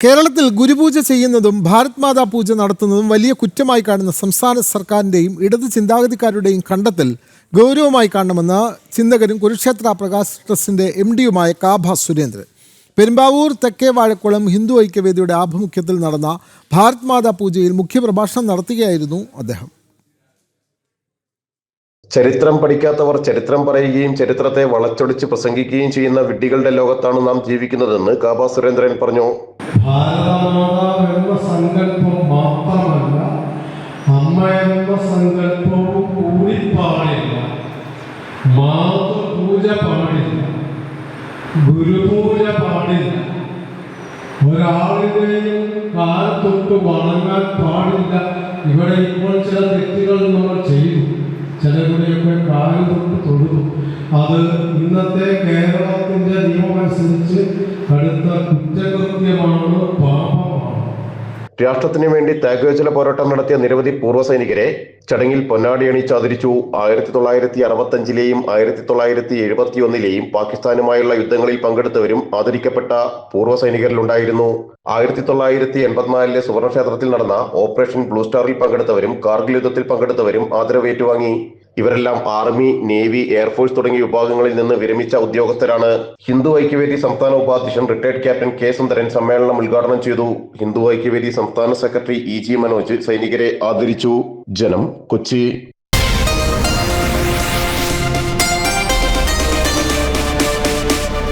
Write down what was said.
കേരളത്തിൽ ഗുരുപൂജ ചെയ്യുന്നതും ഭാരത് മാതാ പൂജ നടത്തുന്നതും വലിയ കുറ്റമായി കാണുന്ന സംസ്ഥാന സർക്കാരിന്റെയും ഇടത് ചിന്താഗതിക്കാരുടെയും കണ്ടെത്തൽ ഗൗരവമായി കാണണമെന്ന് ചിന്തകരും കുരുക്ഷേത്ര പ്രകാശ് ട്രസ്റ്റിന്റെ എം ഡിയുമായ കാഭ സുരേന്ദ്രൻ. പെരുമ്പാവൂർ തെക്കേ വാഴക്കുളം ഹിന്ദു ഐക്യവേദിയുടെ ആഭിമുഖ്യത്തിൽ നടന്ന ഭാരത് മാതാ പൂജയിൽ മുഖ്യപ്രഭാഷണം നടത്തുകയായിരുന്നു അദ്ദേഹം. ചരിത്രം പഠിക്കാത്തവർ ചരിത്രം പറയുകയും ചരിത്രത്തെ വളച്ചൊടിച്ച് പ്രസംഗിക്കുകയും ചെയ്യുന്ന വിഡ്ഢികളുടെ ലോകത്താണ് നാം ജീവിക്കുന്നതെന്ന് കാബ സുരേന്ദ്രൻ പറഞ്ഞു. ഭാരതമാതാവ് എന്ന സങ്കല്പം മാത്രമല്ല അമ്മ എന്ന സങ്കല്പവും കൂടി പാടില്ല. മാതൃപൂജ പാടില്ല. ഗുരുപൂജ പാടില്ല. ഒരാളിനെയും കാലത്തൊട്ട് വണങ്ങാൻ പാടില്ല. ഇവിടെ ഇപ്പോൾ ചില തെറ്റുകൾ നമ്മൾ ചെയ്തു. ചിലരുടെയൊക്കെ കാലിൽ തൊട്ട് തൊഴുതു അത് ഇന്നത്തെ കേരളത്തിന്റെ നിയമമനുസരിച്ച് കടുത്ത രാഷ്ട്രത്തിന് വേണ്ടി ത്യാഗോജ്വല പോരാട്ടം നടത്തിയ നിരവധി പൂർവ സൈനികരെ ചടങ്ങിൽ പൊന്നാടി അണിച്ച് ആദരിച്ചു. ആയിരത്തി തൊള്ളായിരത്തി അറുപത്തഞ്ചിലെയും ആയിരത്തി തൊള്ളായിരത്തി എഴുപത്തി ഒന്നിലെയും പാകിസ്ഥാനുമായുള്ള യുദ്ധങ്ങളിൽ പങ്കെടുത്തവരും ആദരിക്കപ്പെട്ട പൂർവ സൈനികരിലുണ്ടായിരുന്നു. ആയിരത്തി തൊള്ളായിരത്തി എൺപത്തിനാലിലെ സുവർണക്ഷേത്രത്തിൽ നടന്ന ഓപ്പറേഷൻ ബ്ലൂ സ്റ്റാറിൽ പങ്കെടുത്തവരും കാർഗിൽ യുദ്ധത്തിൽ പങ്കെടുത്തവരും ആദരവ് ഏറ്റുവാങ്ങി ഇവരെല്ലാം ആർമി നേവി എയർഫോഴ്സ് തുടങ്ങിയ വിഭാഗങ്ങളിൽ നിന്ന് വിരമിച്ച ഉദ്യോഗസ്ഥരാണ്. ഹിന്ദു ഐക്യവേദി സംസ്ഥാന ഉപാധ്യക്ഷൻ റിട്ടയർഡ് ക്യാപ്റ്റൻ കെ. സുന്ദരൻ സമ്മേളനം ഉദ്ഘാടനം ചെയ്തു. ഹിന്ദു ഐക്യവേദി സംസ്ഥാന സെക്രട്ടറി ഇ. ജി. മനോജ് സൈനികരെ ആദരിച്ചു. ജനം കൊച്ചി.